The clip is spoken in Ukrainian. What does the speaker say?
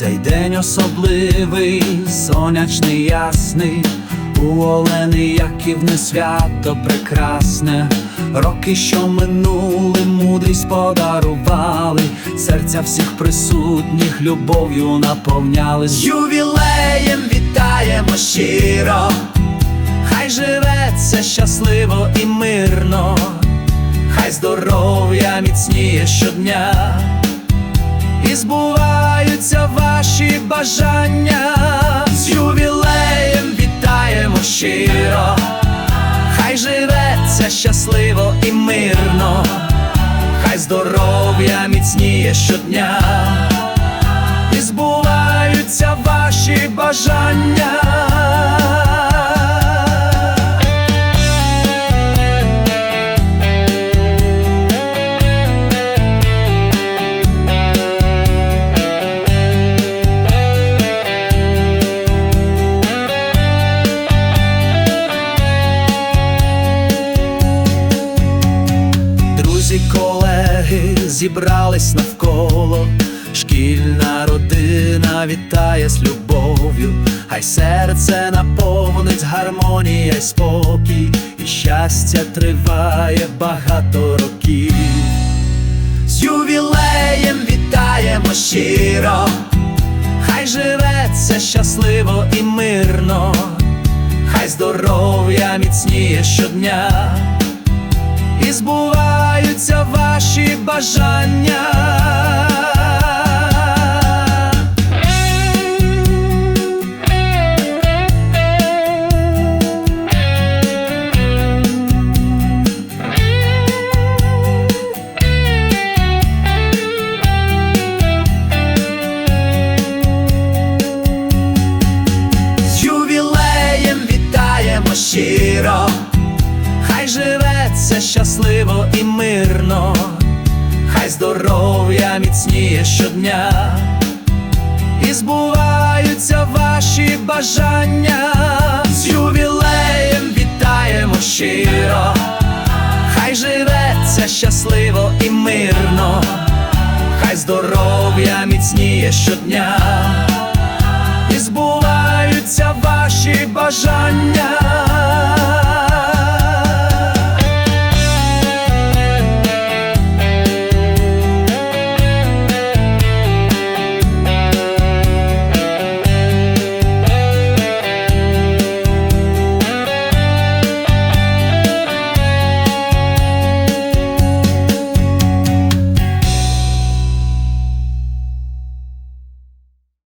День особливий, сонячний, ясний, у Олени Яківни свято прекрасне, роки, що минули, мудрість подарували, серця всіх присутніх любов'ю наповняли. З ювілеєм вітаємо щиро, хай живеться щасливо і мирно, хай здоров'я міцніє щодня і збуваються ваші бажання. З ювілеєм вітаємо щиро, хай живеться щасливо і мирно, хай здоров'я міцніє щодня, зібрались навколо, шкільна родина вітає з любов'ю, хай серце наповнить гармонія й спокій, і щастя триває багато років. З ювілеєм вітаємо щиро, хай живеться щасливо і мирно, хай здоров'я міцніє щодня збуваються ваші бажання. З ювілеєм вітаємо щиро, живеться щасливо і мирно, хай здоров'я міцніє щодня, і збуваються ваші бажання. З ювілеєм вітаємо щиро, хай живеться щасливо і мирно, хай здоров'я міцніє щодня